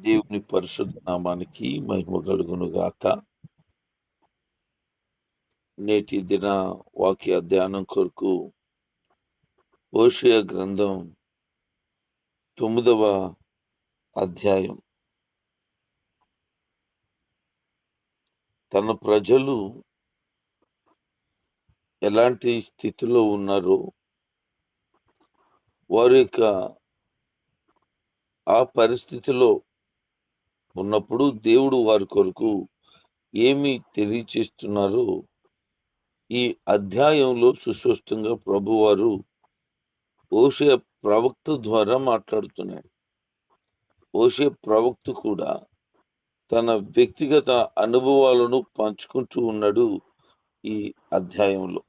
దేవుని పరిశుద్ధ నామానికి మహిమ కలుగును గాక నేటి దిన వాక్య ధ్యానం కొరకు ఓషయ గ్రంథం తొమ్మిదవ అధ్యాయం. తన ప్రజలు ఎలాంటి స్థితిలో ఉన్నారో వారి యొక్క ఆ పరిస్థితిలో ఉన్నప్పుడు దేవుడు వారి కొరకు ఏమి తెలియచేస్తున్నారో ఈ అధ్యాయంలో సుస్పష్టంగా ప్రభువారు ఓషే ప్రవక్త ద్వారా మాట్లాడుతున్నాడు. ఓషే ప్రవక్త కూడా తన వ్యక్తిగత అనుభవాలను పంచుకుంటూ ఉన్నాడు ఈ అధ్యాయంలో.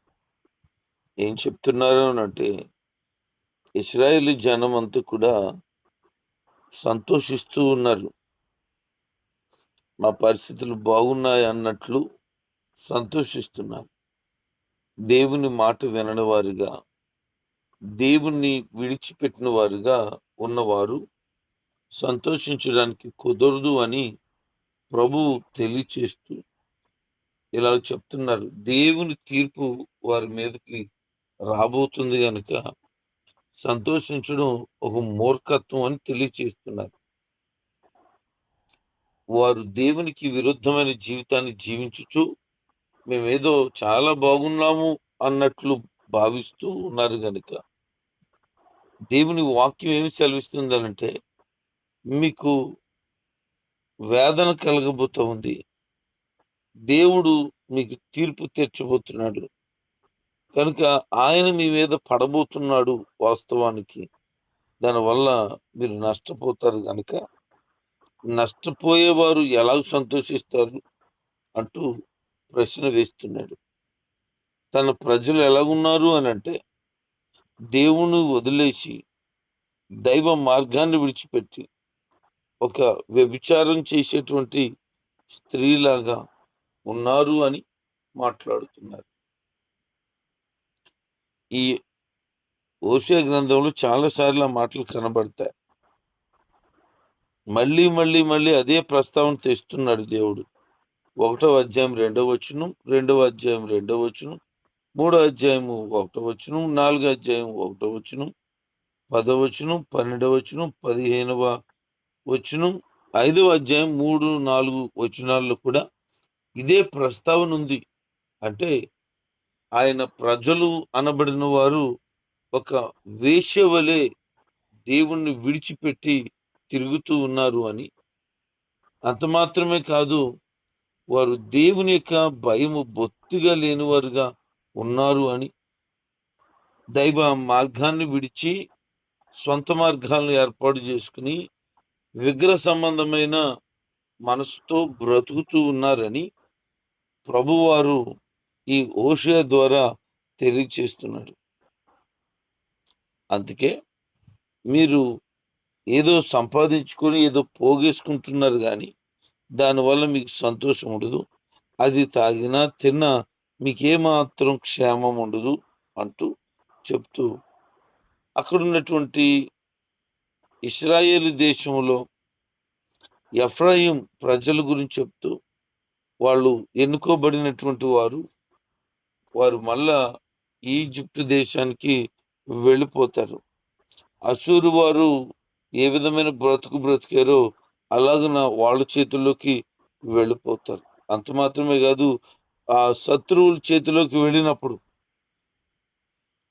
ఏం చెప్తున్నారు అంటే ఇస్రాయేలీ జనం అంతా కూడా సంతోషిస్తూ ఉన్నారు. మా పరిస్థితులు బాగున్నాయి అన్నట్లు సంతోషిస్తున్నారు దేవుని మాట వినని వారుగా దేవుణ్ణి విడిచిపెట్టిన వారుగా ఉన్నవారు సంతోషించడానికి కుదరదు అని ప్రభు తెలియచేస్తూ ఇలా చెప్తున్నారు. దేవుని తీర్పు వారి మీదకి రాబోతుంది కనుక సంతోషించడం ఒక మూర్ఖత్వం అని తెలియచేస్తున్నారు. వారు దేవునికి విరుద్ధమైన జీవితాన్ని జీవించుచు మేమేదో చాలా బాగున్నాము అన్నట్లు భావిస్తూ ఉన్నారు గనుక. దేవుని వాక్యం ఏమి సెలవిస్తుందనంటే మీకు వేదన కలగబోతూ ఉంది. దేవుడు మీకు తీర్పు తీర్చబోతున్నాడు. కనుక ఆయన మీ మీద పడబోతున్నాడు వాస్తవానికి. దానివల్ల మీరు నష్టపోతారు కనుక నష్టపోయేవారు ఎలా సంతోషిస్తారు అంటూ ప్రశ్న వేస్తున్నాడు. తన ప్రజలు ఎలాగున్నారు అని అంటే దేవుని వదిలేసి దైవ మార్గాన్ని విడిచిపెట్టి ఒక వ్యభిచారం చేసేటువంటి స్త్రీలాగా ఉన్నారు అని మాట్లాడుతున్నారు. ఈ ఓషియా గ్రంథంలో చాలా సార్లు ఆ మాటలు కనబడతాయి. మళ్ళీ మళ్ళీ మళ్ళీ అదే ప్రస్తావన తెస్తున్నాడు దేవుడు. ఒకటో అధ్యాయం రెండవ వచనం రెండవ అధ్యాయం రెండవ వచనం మూడో అధ్యాయము ఒకటో వచనం నాలుగో అధ్యాయం ఒకటో వచనం పదవ వచనం పన్నెండవ వచనం పదిహేనవ వచనం ఐదవ అధ్యాయం మూడు నాలుగు వచనాల్లో కూడా ఇదే ప్రస్తావన ఉంది. అంటే ఆయన ప్రజలు అనబడిన వారు ఒక వేషవలే వలె దేవుణ్ణి విడిచిపెట్టి తిరుగుతూ ఉన్నారు అని. అంత మాత్రమే కాదు వారు దేవుని యొక్క భయము బొత్తిగా లేనివారుగా ఉన్నారు అని. దైవ మార్గాన్ని విడిచి సొంత మార్గాలను ఏర్పాటు చేసుకుని విగ్రహ సంబంధమైన మనసుతో బ్రతుకుతూ ఉన్నారని ప్రభువారు ఈ ఓషయ ద్వారా తెలియచేస్తున్నాడు అందుకే మీరు ఏదో సంపాదించుకొని ఏదో పోగేసుకుంటున్నారు కానీ దానివల్ల మీకు సంతోషం ఉండదు. అది తాగినా తిన్నా మీకేమాత్రం క్షేమం ఉండదు అంటూ చెప్తూ అక్కడ ఉన్నటువంటి ఇస్రాయేల్ దేశంలో ఎఫ్రాయిం ప్రజల గురించి చెప్తూ వాళ్ళు ఎన్నుకోబడినటువంటి వారు వారు మళ్ళా ఈజిప్ట్ దేశానికి వెళ్ళిపోతారు. అసూరు వారు ఏ విధమైన బ్రతుకు బ్రతికారో అలాగున వాళ్ళ చేతుల్లోకి వెళ్ళిపోతారు. అంత మాత్రమే కాదు ఆ శత్రువుల చేతిలోకి వెళ్ళినప్పుడు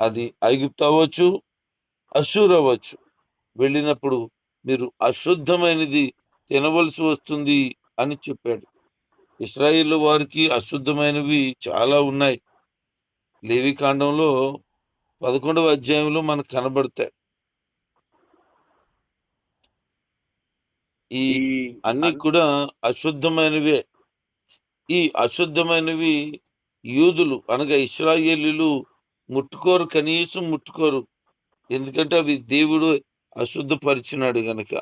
అది ఐగుప్తు అవ్వచ్చు అశూర్ అవ్వచ్చు. వెళ్ళినప్పుడు మీరు అశుద్ధమైనది తినవలసి వస్తుంది అని చెప్పాడు. ఇస్రాయిల్ వారికి అశుద్ధమైనవి చాలా ఉన్నాయి. లేవి కాండంలో పదకొండవ అధ్యాయంలో మనకు కనబడతాయి. ఈ అన్ని కూడా అశుద్ధమైనవే. ఈ అశుద్ధమైనవి యూదులు అనగా ఇస్రాయేలీలు ముట్టుకోరు కనీసం ముట్టుకోరు. ఎందుకంటే అవి దేవుడు అశుద్ధపరిచినాడు గనక.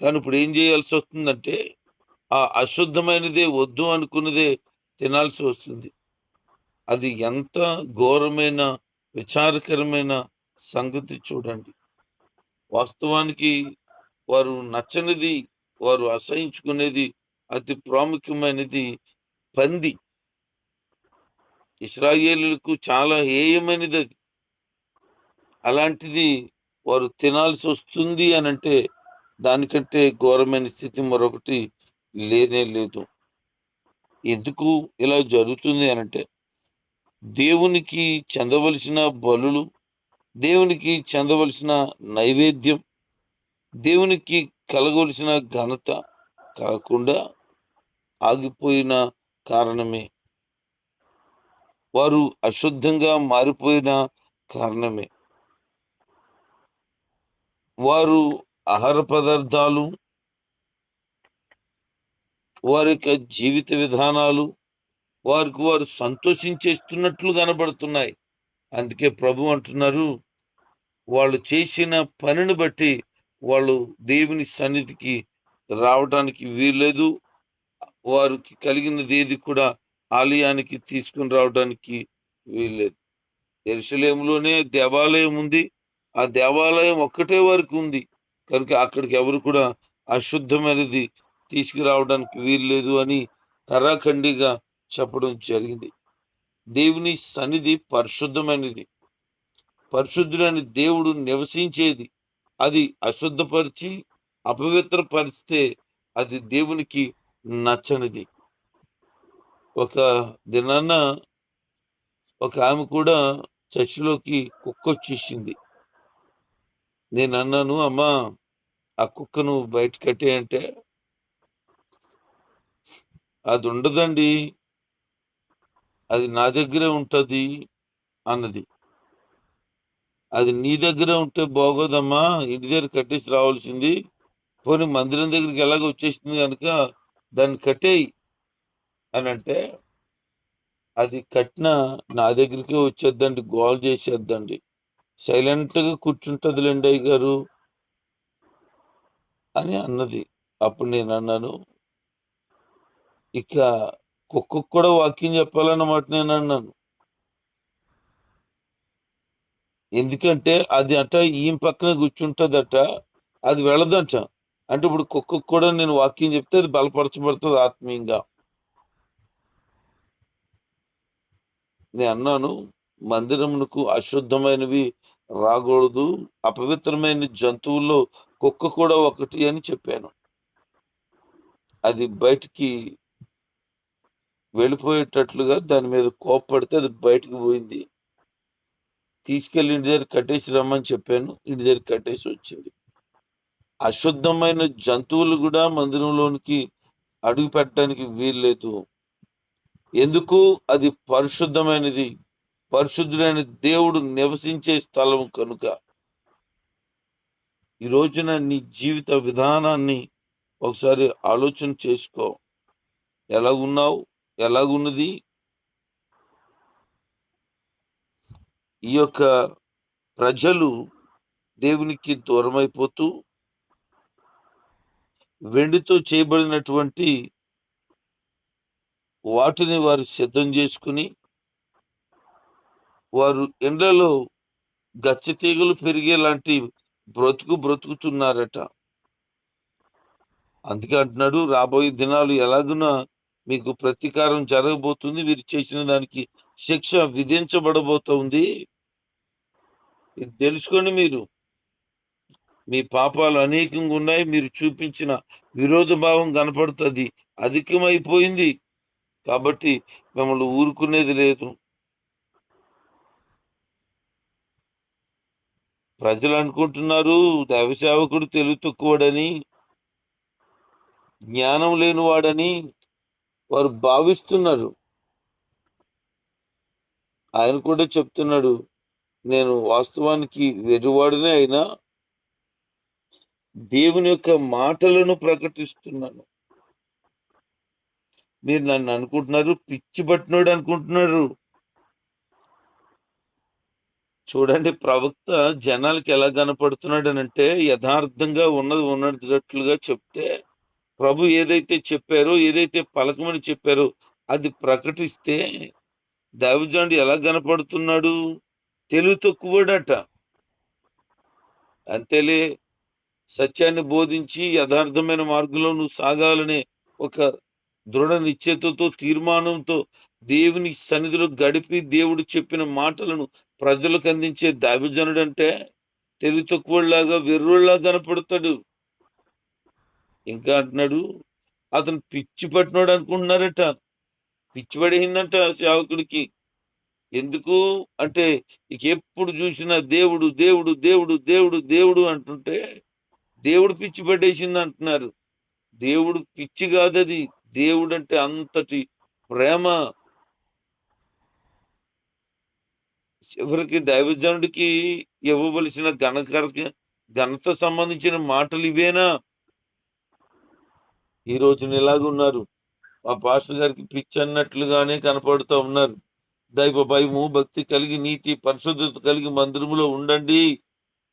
కానీ ఇప్పుడు ఏం చేయాల్సి వస్తుందంటే ఆ అశుద్ధమైనదే వద్దు అనుకున్నదే తినాల్సి వస్తుంది. అది ఎంత ఘోరమైన విచారకరమైన సంగతి చూడండి. వాస్తవానికి వారు నచ్చనిది వారు అసహించుకునేది అతి ప్రాముఖ్యమైనది పంది. ఇస్రాయేలులకు చాలా హేయమైనది అది. అలాంటిది వారు తినాల్సి వస్తుంది అని అంటే దానికంటే ఘోరమైన స్థితి మరొకటి లేనే లేదు. ఎందుకు ఇలా జరుగుతుంది అనంటే దేవునికి చెందవలసిన బలులు దేవునికి చెందవలసిన నైవేద్యం దేవునికి కలగవలసిన ఘనత కాకుండా ఆగిపోయిన కారణమే. వారు అశుద్ధంగా మారిపోయిన కారణమే. వారు ఆహార పదార్థాలు వారి యొక్క జీవిత విధానాలు వారికి వారు సంతోషించేస్తున్నట్లు కనబడుతున్నాయి. అందుకే ప్రభు అంటున్నారు వాళ్ళు చేసిన పనిని బట్టి వాళ్ళు దేవుని సన్నిధికి రావడానికి వీల్లేదు. వారికి కలిగినది ఏది కూడా ఆలయానికి తీసుకుని రావడానికి వీల్లేదు. ఎరుసలేములోనే దేవాలయం ఉంది. ఆ దేవాలయం ఒక్కటే వారికి ఉంది. కనుక అక్కడికి ఎవరు కూడా అశుద్ధమైనది తీసుకురావడానికి వీల్లేదు అని కరాఖండిగా చెప్పడం జరిగింది. దేవుని సన్నిధి పరిశుద్ధమైనది. పరిశుద్ధుడని దేవుడు నివసించేది. అది అశుద్ధపరిచి అపవిత్రపరిస్తే అది దేవునికి నచ్చనిది. ఒక దినాన ఒక ఆమె కూడా చర్చిలోకి కుక్క వచ్చేసింది. నేను అన్నాను అమ్మా ఆ కుక్కను బయట కట్టేయంటే అది ఉండదండి. అది నా దగ్గరే ఉంటుంది అన్నది. అది నీ దగ్గర ఉంటే బాగోదమ్మా ఇంటి దగ్గర కట్టేసి రావాల్సింది. పోనీ మందిరం దగ్గరికి ఎలాగ వచ్చేసింది కనుక దాన్ని కట్టేయి. అని అంటే అది కట్టిన నా దగ్గరికే వచ్చేద్దండి గోల్ చేసేద్దండి. సైలెంట్గా గా కూర్చుంటదిలేండి అయ్య గారు అని అన్నది. అప్పుడు నేను అన్నాను ఇక కుక్కకు కూడా వాక్యం చెప్పాలన్నమాట నేను అన్నాను. ఎందుకంటే అది అట ఈయన పక్కన కూర్చుంటుందట అది వెళ్ళదంట. అంటే ఇప్పుడు కుక్కకు కూడా నేను వాక్యం చెప్తే అది బలపరచబడుతుంది ఆత్మీయంగా. నేను అన్నాను మందిరమునకు అశుద్ధమైనవి రాకూడదు అపవిత్రమైన జంతువుల్లో కుక్క కూడా ఒకటి అని చెప్పాను. అది బయటికి వెళ్ళిపోయేటట్లుగా దాని మీద కోప్పడితే అది బయటికి పోయింది. తీసుకెళ్ళి ఇంటి దగ్గర కట్టేసి రమ్మని చెప్పాను. ఇంటి దగ్గర కట్టేసి వచ్చింది అశుద్ధమైన జంతువులు కూడా మందిరంలోనికి అడుగు పెట్టడానికి వీల్లేదు. ఎందుకు? అది పరిశుద్ధమైనది. పరిశుద్ధుడైన దేవుడు నివసించే స్థలం కనుక. ఈ రోజున నీ జీవిత విధానాన్ని ఒకసారి ఆలోచన చేసుకో. ఎలాగున్నావు? ఎలాగున్నది? ఈ యొక్క ప్రజలు దేవునికి దూరమైపోతూ వెండితో చేయబడినటువంటి వాటిని వారు సిద్ధం చేసుకుని వారు ఎండ్లలో గచ్చ తీగలు పెరిగేలాంటి బ్రతుకు బ్రతుకుతున్నారట. అందుకే అంటున్నాడు రాబోయే దినాలు ఎలాగున మీకు ప్రతీకారం జరగబోతుంది మీరు చేసిన దానికి శిక్ష విధించబడబోతోంది. ఇది తెలుసుకోండి మీరు. మీ పాపాలు అనేకంగా ఉన్నాయి మీరు చూపించిన విరోధ భావం కనపడుతుంది అధికమైపోయింది. కాబట్టి మిమ్మల్ని ఊరుకునేది లేదు. ప్రజలు అనుకుంటున్నారు దైవ సేవకుడు తెలుగు తక్కువడని జ్ఞానం లేనివాడని వారు భావిస్తున్నారు. ఆయన కూడా చెప్తున్నాడు నేను వాస్తవానికి వెరువాడినే అయినా దేవుని యొక్క మాటలను ప్రకటిస్తున్నాను. మీరు నన్ను అనుకుంటున్నారు పిచ్చి పట్టినోడు అనుకుంటున్నారు. చూడండి ప్రవక్త జనాలకి ఎలా కనపడుతున్నాడు అని అంటే యథార్థంగా ఉన్నది ఉన్నట్లుగా చెప్తే ప్రభు ఏదైతే చెప్పారో ఏదైతే పలకమని చెప్పారో అది ప్రకటిస్తే దైవజనుడు ఎలా కనపడుతున్నాడు? తెలుగు తక్కువడట అంతేలే సత్యాన్ని బోధించి యథార్థమైన మార్గంలో నువ్వు సాగాలనే ఒక దృఢ నిశ్చయతతో తీర్మానంతో దేవుని సన్నిధిలో గడిపి దేవుడు చెప్పిన మాటలను ప్రజలకు అందించే దావిజనుడంటే అంటే తెలివి తక్కువలాగా వెర్రోళ్ళగా కనపడతాడు. ఇంకా అంటున్నాడు అతను పిచ్చి పట్టినాడు అనుకుంటున్నారట. పిచ్చి పడేసిందంట సేవకుడికి? ఎందుకు? అంటే ఎప్పుడు చూసినా దేవుడు దేవుడు దేవుడు దేవుడు దేవుడు అంటుంటే దేవుడు పిచ్చి పట్టేసింది అంటున్నారు. దేవుడు పిచ్చి కాదది. దేవుడు అంటే అంతటి ప్రేమ. చివరికి దైవజనుడికి ఇవ్వవలసిన ఘనకర ఘనత సంబంధించిన మాటలు ఇవేనా? ఈ రోజున ఎలాగున్నారు? మా పాస్టర్ గారికి పిచ్చి అన్నట్లుగానే కనపడుతూ ఉన్నారు. దైవ భయము భక్తి కలిగి నీతి పరిశుద్ధత కలిగి మందిరములో ఉండండి.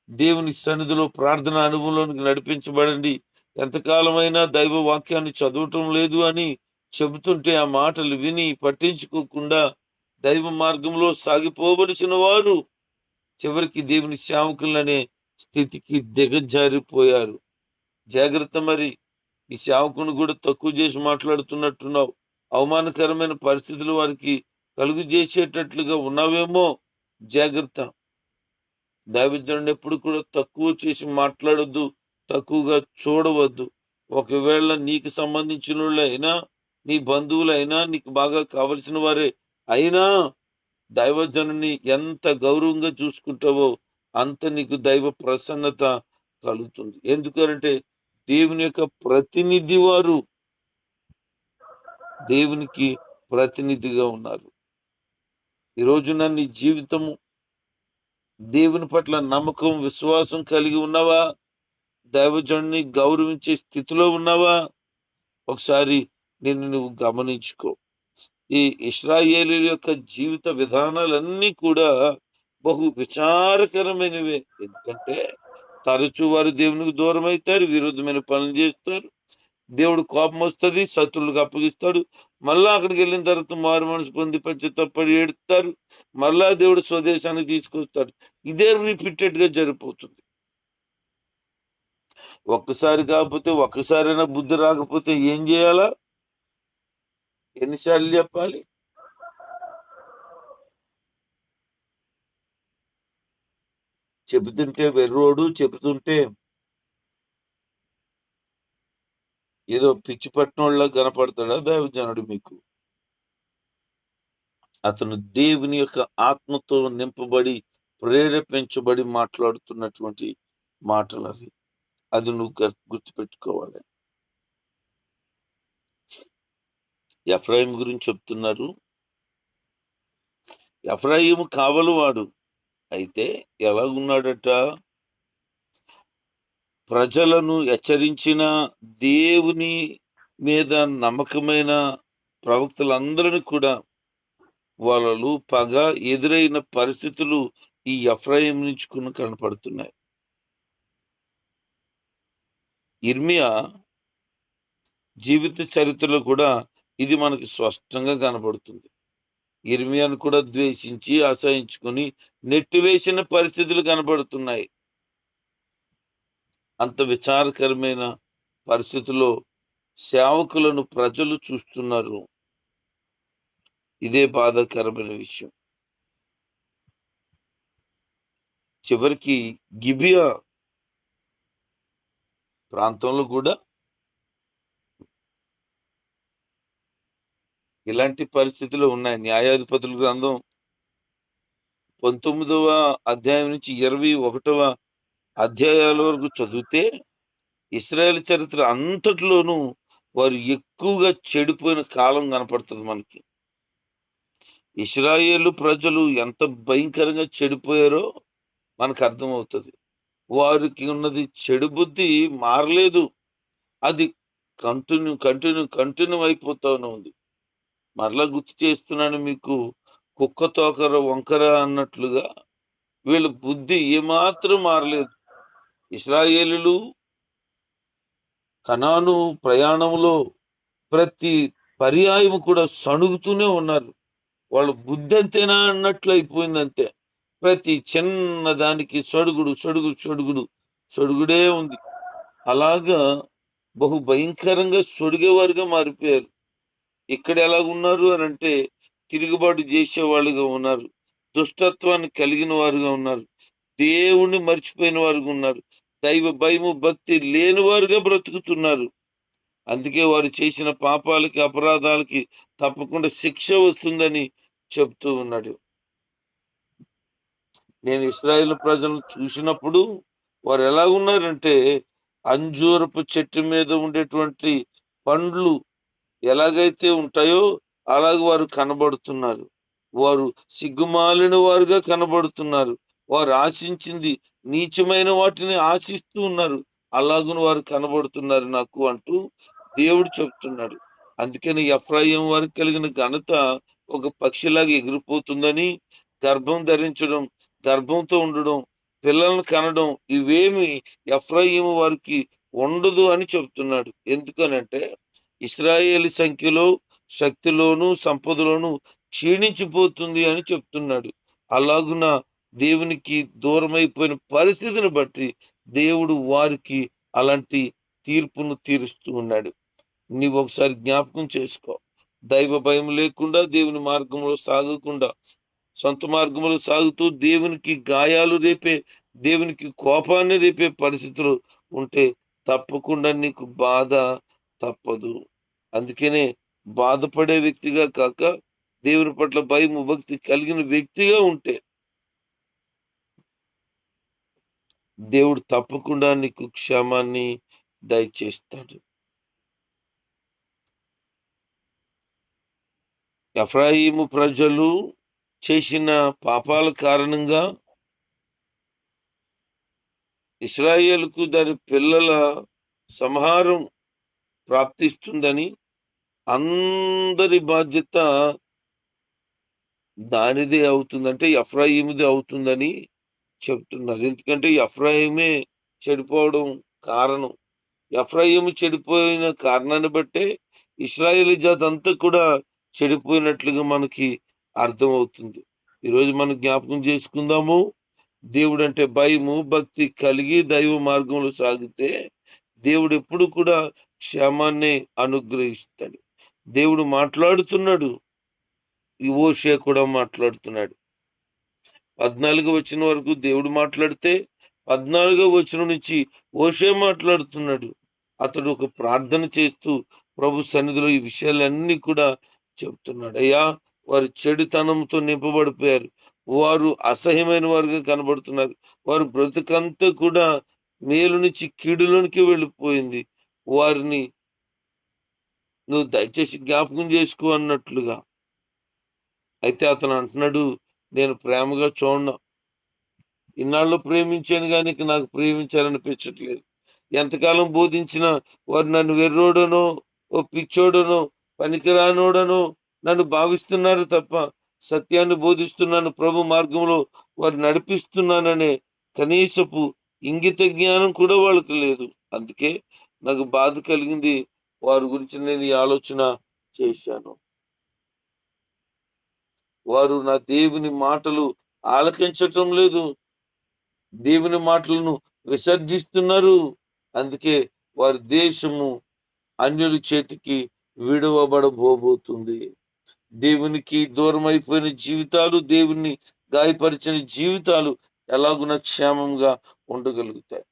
దేవుని సన్నిధిలో ప్రార్థన అనుభవంలోనికి నడిపించబడండి. ఎంతకాలమైనా దైవ వాక్యాన్ని చదవటం లేదు అని చెబుతుంటే ఆ మాటలు విని పట్టించుకోకుండా దైవ మార్గంలో సాగిపోవలసిన వారు చివరికి దేవుని సేవకులనే స్థితికి దిగజారిపోయారు. జాగ్రత్త మరి ఈ సేవకుని కూడా తక్కువ చేసి మాట్లాడుతున్నట్టున్నావు. అవమానకరమైన పరిస్థితులు వారికి కలుగు చేసేటట్లుగా ఉన్నావేమో జాగ్రత్త. దైవజనుడు ఎప్పుడు కూడా తక్కువ చేసి మాట్లాడొద్దు తక్కువగా చూడవద్దు. ఒకవేళ నీకు సంబంధించిన వాళ్ళు అయినా నీ బంధువులైనా నీకు బాగా కావలసిన వారే అయినా దైవజనుని ఎంత గౌరవంగా చూసుకుంటావో అంత నీకు దైవ ప్రసన్నత కలుగుతుంది. ఎందుకంటే దేవుని యొక్క ప్రతినిధి వారు దేవునికి ప్రతినిధిగా ఉన్నారు. ఈ నీ జీవితము దేవుని పట్ల నమ్మకం విశ్వాసం కలిగి ఉన్నావా? దైవజనుని గౌరవించే స్థితిలో ఉన్నావా? ఒకసారి నిన్ను నువ్వు గమనించుకో. ఈ ఇస్రాయేలు యొక్క జీవిత విధానాలన్నీ కూడా బహు విచారకరమైనవే. ఎందుకంటే తరచూ వారు దేవునికి దూరం అవుతారు విరుద్ధమైన పనులు చేస్తారు. దేవుడు కోపం వస్తుంది శత్రువులకు అప్పగిస్తాడు. మళ్ళా అక్కడికి వెళ్ళిన తర్వాత మారు మనసు పొంది పశ్చాత్తపడి ఏడుతారు. మళ్ళా దేవుడు స్వదేశానికి తీసుకొస్తాడు. ఇదే రిపీటెడ్గా జరిగిపోతుంది. ఒక్కసారి కాకపోతే ఒక్కసారైనా బుద్ధి రాకపోతే ఏం చేయాలా? ఎన్నిసార్లు చెప్పాలి? చెబుతుంటే వెర్రోడు చెబుతుంటే ఏదో పిచ్చి పట్టినోళ్ళ కనపడతాడా దైవజనుడు మీకు? అతను దేవుని యొక్క ఆత్మతో నింపబడి ప్రేరేపించబడి మాట్లాడుతున్నటువంటి మాటలు అవి అది నువ్వు గుర్తుపెట్టుకోవాలి. ఎఫ్రాయిం గురించి చెప్తున్నారు. ఎఫ్రాయిం కావలవాడు. అయితే ఎలాగున్నాడట? ప్రజలను హెచ్చరించిన దేవుని మీద నమ్మకమైన ప్రవక్తలందరినీ కూడా వాళ్ళు పగ ఎదురైన పరిస్థితులు ఈ ఎఫ్రాయిం నుంచి కొన్ని కనపడుతున్నాయి. ఇర్మియా జీవిత చరిత్రలో కూడా ఇది మనకి స్పష్టంగా కనపడుతుంది. ఇర్మియాను కూడా ద్వేషించి అసహించుకుని నెట్టివేసిన పరిస్థితులు కనపడుతున్నాయి. అంత విచారకరమైన పరిస్థితుల్లో సేవకులను ప్రజలు చూస్తున్నారు. ఇదే బాధాకరమైన విషయం. చివరికి గిబియా ప్రాంతంలో కూడా ఇలాంటి పరిస్థితులు ఉన్నాయి. న్యాయాధిపతుల గ్రంథం పంతొమ్మిదవ అధ్యాయం నుంచి ఇరవై ఒకటవ అధ్యాయాల వరకు చదివితే ఇస్రాయేల్ చరిత్ర అంతటిలోనూ వారు ఎక్కువగా చెడిపోయిన కాలం కనపడుతుంది మనకి. ఇస్రాయేలు ప్రజలు ఎంత భయంకరంగా చెడిపోయారో మనకు అర్థమవుతుంది. వారికి ఉన్నది చెడు బుద్ధి మారలేదు. అది కంటిన్యూ కంటిన్యూ కంటిన్యూ అయిపోతానే ఉంది. మరలా గుర్తు చేస్తున్నాను మీకు కుక్క తోకర వంకర అన్నట్లుగా వీళ్ళ బుద్ధి ఏమాత్రం మారలేదు. ఇస్రాయేలులు కనాను ప్రయాణంలో ప్రతి పర్యాయం కూడా సణుగుతూనే ఉన్నారు. వాళ్ళ బుద్ధి అంతేనా అన్నట్లు అయిపోయింది అంతే ప్రతి చిన్న దానికి సొడుగుడు సొడుగు సొడుగుడు సొడుగుడే ఉంది. అలాగా బహు భయంకరంగా సొడిగేవారుగా మారిపోయారు. ఇక్కడ ఎలాగున్నారు అని అంటే తిరుగుబాటు చేసేవాళ్ళుగా ఉన్నారు. దుష్టత్వాన్ని కలిగిన వారుగా ఉన్నారు. దేవుణ్ణి మర్చిపోయిన వారుగా ఉన్నారు. దైవ భయము భక్తి లేని వారుగా బ్రతుకుతున్నారు. అందుకే వారు చేసిన పాపాలకి అపరాధాలకి తప్పకుండా శిక్ష వస్తుందని చెప్తూ ఉన్నాడు. నేను ఇస్రాయేల్ ప్రజలను చూసినప్పుడు వారు ఎలా ఉన్నారంటే అంజూరపు చెట్టు మీద ఉండేటువంటి పండ్లు ఎలాగైతే ఉంటాయో అలాగ వారు కనబడుతున్నారు. వారు సిగ్గుమాలిన వారుగా కనబడుతున్నారు. వారు ఆశించింది నీచమైన వాటిని ఆశిస్తూ ఉన్నారు. అలాగున వారు కనబడుతున్నారు నాకు అంటూ దేవుడు చెప్తున్నాడు. అందుకని ఎఫ్రాయిం వారికి కలిగిన ఘనత ఒక పక్షిలాగా ఎగిరిపోతుందని గర్భం ధరించడం గర్భంతో ఉండడం పిల్లలను కనడం ఇవేమి ఎఫ్రాయిం వారికి ఉండదు అని చెప్తున్నాడు. ఎందుకనంటే ఇస్రాయేల్ సంఖ్యలో శక్తిలోను సంపదలోను క్షీణించిపోతుంది అని చెప్తున్నాడు. అలాగున దేవునికి దూరమైపోయిన పరిస్థితిని బట్టి దేవుడు వారికి అలాంటి తీర్పును తీరుస్తూ ఉన్నాడు. నీవు ఒకసారి జ్ఞాపకం చేసుకో. దైవ భయం లేకుండా దేవుని మార్గంలో సాగకుండా సొంత మార్గంలో సాగుతూ దేవునికి గాయాలు రేపే దేవునికి కోపాన్ని రేపే పరిస్థితులు ఉంటే తప్పకుండా నీకు బాధ తప్పదు. అందుకనే బాధపడే వ్యక్తిగా కాక దేవుని పట్ల భయం భక్తి కలిగిన వ్యక్తిగా ఉంటే దేవుడు తప్పకుండా నీకు క్షేమాన్ని దయచేస్తాడు. ఎఫ్రాయిము ప్రజలు చేసిన పాపాల కారణంగా ఇస్రాయేల్కు దాని పిల్లల సంహారం ప్రాప్తిస్తుందని అందరి బాధ్యత దానిదే అవుతుందంటే ఎఫ్రాయిముదే అవుతుందని చెప్తున్నారు. ఎందుకంటే ఎఫ్రాయిమే చెడిపోవడం కారణం. ఎఫ్రాయిం చెడిపోయిన కారణాన్ని బట్టే ఇస్రాయేల్ జాతి అంతా కూడా చెడిపోయినట్లుగా మనకి అర్థమవుతుంది. ఈరోజు మనం జ్ఞాపకం చేసుకుందాము. దేవుడు అంటే భయము భక్తి కలిగి దైవ మార్గంలో సాగితే దేవుడు ఎప్పుడు కూడా క్షేమాన్ని అనుగ్రహిస్తాడు. దేవుడు మాట్లాడుతున్నాడు. ఈ ఓషే కూడా మాట్లాడుతున్నాడు. పద్నాలుగు వచ్చిన వరకు దేవుడు మాట్లాడితే పద్నాలుగో వచనం నుంచి ఓషే మాట్లాడుతున్నాడు. అతడు ఒక ప్రార్థన చేస్తూ ప్రభు సన్నిధిలో ఈ విషయాలన్నీ కూడా చెప్తున్నాడు. అయ్యా వారు చెడుతనంతో నింపబడిపోయారు. వారు అసహ్యమైన వారుగా కనబడుతున్నారు. వారు బ్రతుకంతా కూడా మేలు నుంచి కీడులోనికి వెళ్ళిపోయింది. వారిని నువ్వు దయచేసి జ్ఞాపకం చేసుకో అన్నట్లుగా. అయితే అతను అంటున్నాడు నేను ప్రేమగా చూడను. ఇన్నాళ్ళు ప్రేమించాను కానీ నాకు ప్రేమించాలనిపించట్లేదు. ఎంతకాలం బోధించినా వారు నన్ను వెర్రోడనో ఓ పిచ్చోడనో పనికిరానోడనో నన్ను భావిస్తున్నారు తప్ప సత్యాన్ని బోధిస్తున్నాను ప్రభు మార్గంలో వారు నడిపిస్తున్నాననే కనీసపు ఇంగిత జ్ఞానం కూడా వాళ్ళకి లేదు. అందుకే నాకు బాధ కలిగింది. వారి గురించి నేను ఈ ఆలోచన చేశాను. వారు నా దేవుని మాటలు ఆలకించటం లేదు. దేవుని మాటలను విసర్జిస్తున్నారు. అందుకే వారి దేశము అన్యుల చేతికి విడవబడబోబోతుంది దేవునికి దూరం అయిపోయిన జీవితాలు దేవుని గాయపరిచిన జీవితాలు ఎలాగున క్షేమంగా ఉండగలుగుతాయి.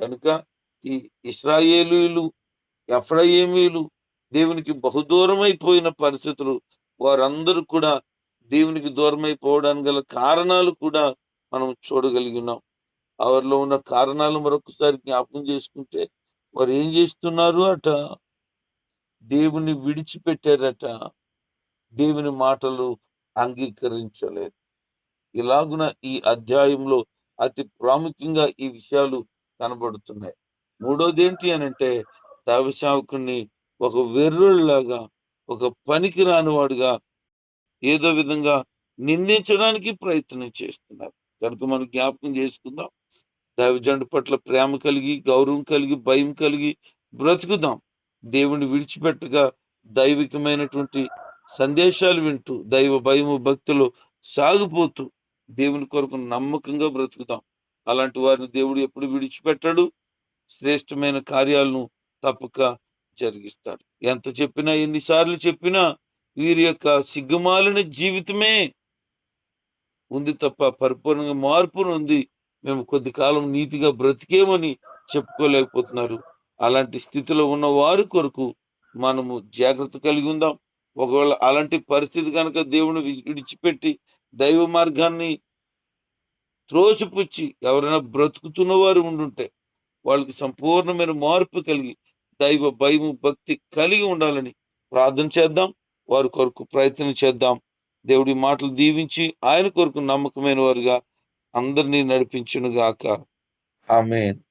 కనుక ఈ ఇస్రాయేలీలు ఎఫ్రాయేమీలు దేవునికి బహుదూరం అయిపోయిన పరిస్థితులు వారందరూ కూడా దేవునికి దూరం అయిపోవడానికి గల కారణాలు కూడా మనం చూడగలిగినాం. వారిలో ఉన్న కారణాలు మరొకసారి జ్ఞాపకం చేసుకుంటే వారు ఏం చేస్తున్నారు అట? దేవుని విడిచిపెట్టారట. దేవుని మాటలు అంగీకరించలేదు. ఇలాగున ఈ అధ్యాయంలో అతి ప్రాముఖ్యంగా ఈ విషయాలు కనబడుతున్నాయి. మూడోది ఏంటి అని అంటే దావిశావకుని ఒక వెర్రులాగా ఒక పనికి రానివాడుగా ఏదో విధంగా నిందించడానికి ప్రయత్నం చేస్తున్నారు. కనుక మనం జ్ఞాపకం చేసుకుందాం. దైవజండు పట్ల ప్రేమ కలిగి గౌరవం కలిగి భయం కలిగి బ్రతుకుదాం. దేవుని విడిచిపెట్టగా దైవికమైనటువంటి సందేశాలు వింటూ దైవ భయము భక్తులు సాగిపోతూ దేవుని కొరకు నమ్మకంగా బ్రతుకుతాం అలాంటి వారిని దేవుడు ఎప్పుడు విడిచిపెట్టాడు. శ్రేష్టమైన కార్యాలను తప్పక జరిగిస్తాడు. ఎంత చెప్పినా ఎన్నిసార్లు చెప్పినా వీరి యొక్క సిగ్గుమాలిన జీవితమే ఉంది తప్ప పరిపూర్ణంగా మార్పును ఉంది. మేము కొద్ది కాలం నీతిగా బ్రతికేమని చెప్పుకోలేకపోతున్నారు. అలాంటి స్థితిలో ఉన్న వారి కొరకు మనము జాగ్రత్త కలిగి ఉందాం. ఒకవేళ అలాంటి పరిస్థితి కనుక దేవుని విడిచిపెట్టి దైవ మార్గాన్ని త్రోసిపుచ్చి ఎవరైనా బ్రతుకుతున్న వారు ఉండుంటే వాళ్ళకి సంపూర్ణమైన మార్పు కలిగి దైవ భయము భక్తి కలిగి ఉండాలని ప్రార్థన చేద్దాం. వారి కొరకు ప్రయత్నం చేద్దాం. దేవుడి మాటలు దీవించి ఆయన కొరకు నమ్మకమైన వారుగా అందరినీ నడిపించునుగాక. ఆమెన్.